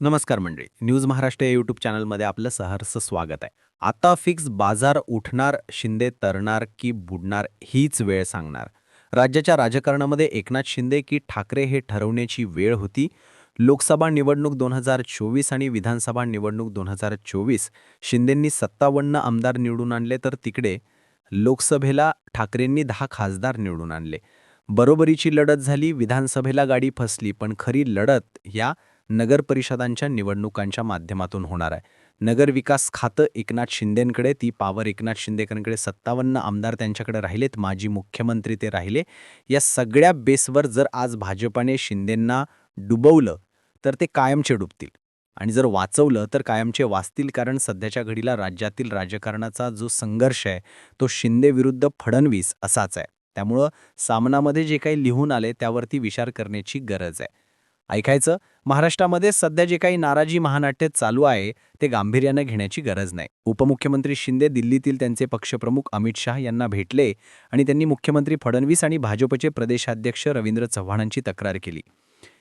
नमस्कार मंडळी. न्यूज महाराष्ट्र या यूट्यूब चॅनलमध्ये आपलं सहर्ष स्वागत आहे. आता फिक्स बाजार उठणार शिंदे तरणार की बुडणार हीच वेळ सांगणार. राज्याच्या राजकारणामध्ये एकनाथ शिंदे की ठाकरे हे ठरवण्याची वेळ होती. लोकसभा निवडणूक दोन हजार चोवीस आणि विधानसभा निवडणूक दोन हजार चोवीस शिंदेंनी सत्तावन्न आमदार निवडून आणले तर तिकडे लोकसभेला ठाकरेंनी दहा खासदार निवडून आणले. बरोबरीची लढत झाली विधानसभेला गाडी फसली पण खरी लढत या नगर परिषदांच्या निवडणुकांच्या माध्यमातून होणार आहे. नगर विकास खातं एकनाथ शिंदेंकडे ती पावर एकनाथ शिंदेकरांकडे सत्तावन्न आमदार त्यांच्याकडे राहिलेत माजी मुख्यमंत्री ते राहिले. या सगळ्या बेसवर जर आज भाजपाने शिंदेंना डुबवलं तर ते कायमचे डुबतील. आणि जर वाचवलं तर कायमचे वाचतील कारण सध्याच्या घडीला राज्यातील राजकारणाचा जो संघर्ष आहे तो शिंदे विरुद्ध फडणवीस असाच आहे. त्यामुळं सामनामध्ये जे काही लिहून आले त्यावरती विचार करण्याची गरज आहे. ऐकायचं? महाराष्ट्रामध्ये सध्या जे काही नाराजी महानाट्य चालू आहे ते गांभीर्यानं घेण्याची गरज नाही. उपमुख्यमंत्री शिंदे दिल्लीतील त्यांचे पक्षप्रमुख अमित शहा यांना भेटले आणि त्यांनी मुख्यमंत्री फडणवीस आणि भाजपचे प्रदेशाध्यक्ष रवींद्र चव्हाणांची तक्रार केली.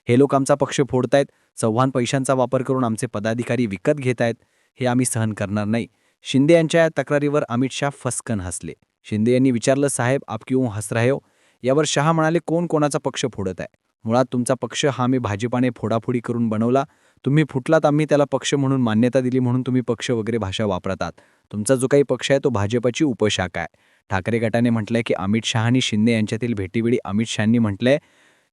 हे लोक आमचा पक्ष फोडतायत चव्हाण पैशांचा वापर करून आमचे पदाधिकारी विकत घेत आहेत हे आम्ही सहन करणार नाही. शिंदे यांच्या या तक्रारीवर अमित शहा फसकन हसले. शिंदे यांनी विचारलं साहेब आप क्यों हस रहे हो? यावर शहा म्हणाले कोण कोणाचा पक्ष फोडत आहे? मुळात तुमचा पक्ष हा मी भाजपाने फोडाफोडी करून बनवला. तुम्ही फुटलात आम्ही त्याला पक्ष म्हणून मान्यता दिली म्हणून तुम्ही पक्ष वगैरे भाषा वापरतात. तुमचा जो काही पक्ष आहे तो भाजपाची उपशाखा आहे. ठाकरे गटाने म्हटलंय की अमित शहा आणि शिंदे यांच्यातील भेटीवेळी अमित शहांनी म्हटलंय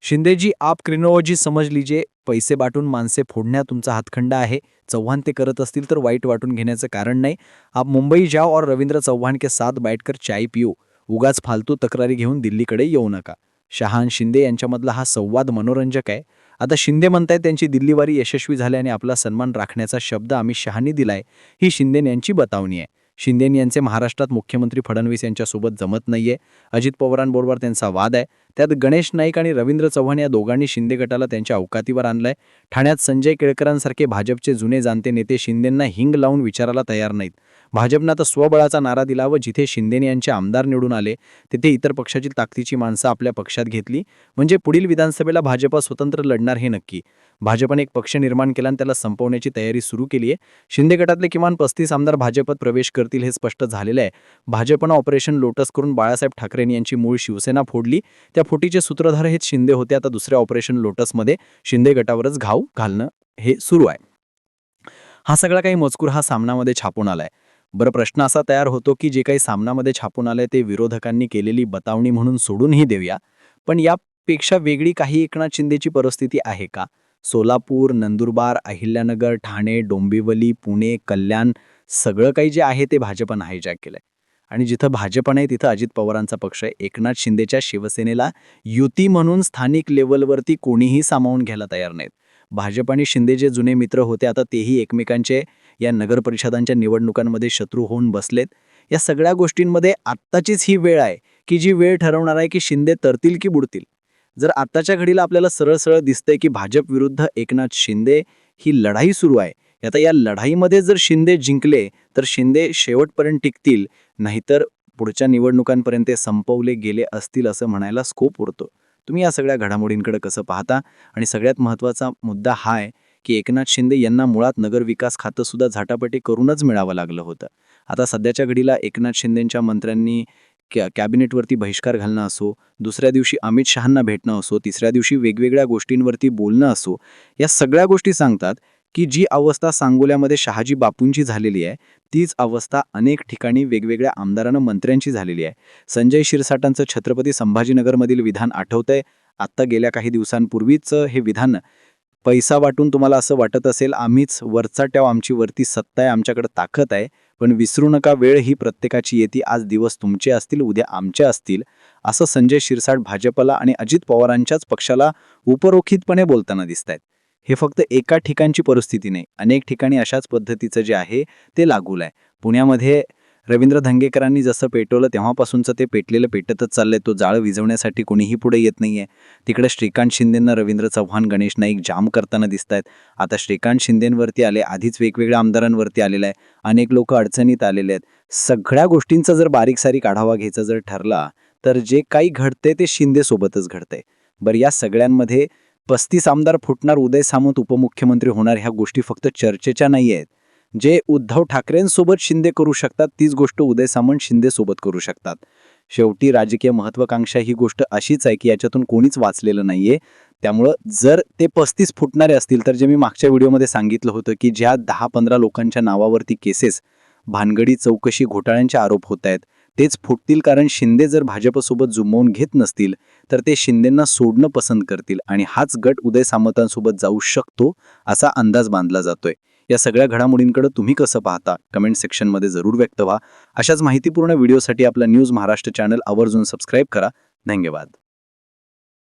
शिंदेजी आप क्रिनोलॉजी समज लिजे पैसे बाटून माणसे फोडण्यात तुमचा हातखंडा आहे. चव्हाण ते करत असतील तर वाईट वाटून घेण्याचं कारण नाही. आप मुंबई जाओ और रवींद्र चव्हाण के साथ बैठकर चाय पियो. उगाच फालतू तक्रारी घेऊन दिल्लीकडे येऊ नका. शहान शिंदे यांच्यामधला हा संवाद मनोरंजक आहे. आता शिंदे म्हणतायत त्यांची दिल्लीवारी यशस्वी झाल्याने आपला सन्मान राखण्याचा शब्द अमित शहानी दिलाय. ही शिंदेन यांची बतावणी आहे. शिंदेन यांचे महाराष्ट्रात मुख्यमंत्री फडणवीस यांच्यासोबत जमत नाहीये. अजित पवारांबरोबर त्यांचा वाद आहे. त्यात गणेश नाईक आणि रवींद्र चव्हाण या दोघांनी शिंदे गटाला त्यांच्या अवकातीवर आणलंय. ठाण्यात संजय केळकरांसारखे भाजपचे जुने जाणते नेते शिंदेंना हिंग लावून विचारायला तयार नाहीत. भाजपनं आता स्वबळाचा नारा दिला व जिथे शिंदेने यांचे आमदार निवडून आले तिथे इतर पक्षाची ताकदीची माणसं आपल्या पक्षात घेतली. म्हणजे पुढील विधानसभेला भाजपा स्वतंत्र लढणार हे नक्की. भाजपने एक पक्ष निर्माण केला आणि त्याला संपवण्याची तयारी सुरू केली आहे. शिंदे गटातले किमान पस्तीस आमदार भाजपात प्रवेश करतील हे स्पष्ट झालेलं आहे. भाजपनं ऑपरेशन लोटस करून बाळासाहेब ठाकरेंनी यांची मूळ शिवसेना फोडली. त्या फुटीचे सूत्रधार हेच शिंदे होते. आता दुसऱ्या ऑपरेशन लोटसमध्ये शिंदे गटावरच घाव घालणं हे सुरू आहे. हा सगळा काही मजकूर हा सामनामध्ये छापून आलाय. बरं प्रश्न असा तयार होतो की जे काही सामनामध्ये छापून आलंय ते विरोधकांनी केलेली बतावणी म्हणून सोडूनही देऊया. पण यापेक्षा वेगळी काही एकनाथ शिंदेची परिस्थिती आहे का? सोलापूर नंदुरबार अहिल्यानगर ठाणे डोंबिवली पुणे कल्याण सगळं काही जे आहे ते भाजपनं हायजॅक केलंय. आणि जिथं भाजप आहे तिथं अजित पवारांचा पक्ष आहे. एकनाथ शिंदेच्या शिवसेनेला युती म्हणून स्थानिक लेवलवरती कोणीही सामावून घ्यायला तयार नाहीत. भाजप आणि शिंदे जे जुने मित्र होते आता तेही एकमेकांचे या नगर परिषदांच्या निवडणुकांमध्ये शत्रू होऊन बसलेत. या सगळ्या गोष्टींमध्ये आत्ताचीच ही वेळ आहे की जी वेळ ठरवणार आहे की शिंदे तरतील की बुडतील. जर आत्ताच्या घडीला आपल्याला सरळ सरळ दिसतंय की भाजप विरुद्ध एकनाथ शिंदे ही लढाई सुरू आहे आता या लढाईमध्ये जर शिंदे जिंकले तर शिंदे शेवटपर्यंत टिकतील नाहीतर पुढच्या निवडणुकांपर्यंत ते संपवले गेले असतील असं म्हणायला स्कोप उरतो. तुम्ही या सगळ्या घडामोडींकडे कसं पाहता? आणि सगळ्यात महत्त्वाचा मुद्दा हा आहे की एकनाथ शिंदे यांना मुळात नगर विकास खातं सुद्धा झाटापटी करूनच मिळावं लागलं होतं. आता सध्याच्या घडीला एकनाथ शिंदेंच्या मंत्र्यांनी कॅ कॅबिनेटवरती बहिष्कार घालणं असो दुसऱ्या दिवशी अमित शहांना भेटणं असो तिसऱ्या दिवशी वेगवेगळ्या गोष्टींवरती बोलणं असो या सगळ्या गोष्टी सांगतात की जी अवस्था सांगोल्यामध्ये शहाजी बापूंची झालेली आहे तीच अवस्था अनेक ठिकाणी वेगवेगळ्या आमदारांना मंत्र्यांची झालेली आहे. संजय शिरसाटांचं छत्रपती संभाजीनगरमधील विधान आठवतंय. आत्ता गेल्या काही दिवसांपूर्वीच हे विधान पैसा वाटून तुम्हाला असं वाटत असेल आम्हीच वरचा ट्याव आमची वरती सत्ता आहे आमच्याकडे ताकद आहे. पण विसरू नका वेळ ही प्रत्येकाची येते. आज दिवस तुमचे असतील उद्या आमचे असतील. असं संजय शिरसाट भाजपला आणि अजित पवारांच्याच पक्षाला उपरोखितपणे बोलताना दिसत आहेत हे फक्त एका ठिकाणची परिस्थिती नाही अनेक ठिकाणी अशाच पद्धतीचं जे आहे ते लागूल आहे. पुण्यामध्ये रवींद्र धंगेकरांनी जसं पेटवलं तेव्हापासूनचं ते पेटलेलं पेटतच चाललंय. तो जाळ विझवण्यासाठी कोणीही पुढे येत नाहीये. तिकडे श्रीकांत शिंदेंना रवींद्र चव्हाण गणेश नाईक जाम करताना दिसत आहेत आता श्रीकांत शिंदेंवरती आले आधीच वेगवेगळ्या आमदारांवरती आलेलं आहे. अनेक लोक अडचणीत आलेले आहेत. सगळ्या गोष्टींचा जर बारीक सारीक आढावा घ्यायचा जर ठरला तर जे काही घडते ते शिंदेसोबतच घडतंय. बरं या सगळ्यांमध्ये पस्तीस आमदार फुटणार उदय सामंत उपमुख्यमंत्री होणार ह्या गोष्टी फक्त चर्चेच्या नाही आहेत जे उद्धव ठाकरेंसोबत शिंदे करू शकतात तीच गोष्ट उदय सामंत शिंदेसोबत करू शकतात. शेवटी राजकीय महत्वाकांक्षा ही गोष्ट अशीच आहे की याच्यातून कोणीच वाचलेलं नाहीये. त्यामुळं जर ते पस्तीस फुटणारे असतील तर जे मी मागच्या व्हिडिओमध्ये सांगितलं होतं की ज्या दहा पंधरा लोकांच्या नावावरती केसेस भानगडी चौकशी घोटाळ्यांचे आरोप होत आहेत तेच फुटतील कारण शिंदे जर भाजपसोबत जुमवून घेत नसतील तर ते शिंदेंना सोडणं पसंत करतील आणि हाच गट उदय सामंतांसोबत जाऊ शकतो असा अंदाज बांधला जातोय. या सगळ्या घडामोडींकडे तुम्ही कसं पाहता? कमेंट सेक्शनमध्ये जरूर व्यक्त व्हा. अशाच माहितीपूर्ण व्हिडिओसाठी आपला न्यूज महाराष्ट्र चॅनल आवर्जून सबस्क्राईब करा. धन्यवाद.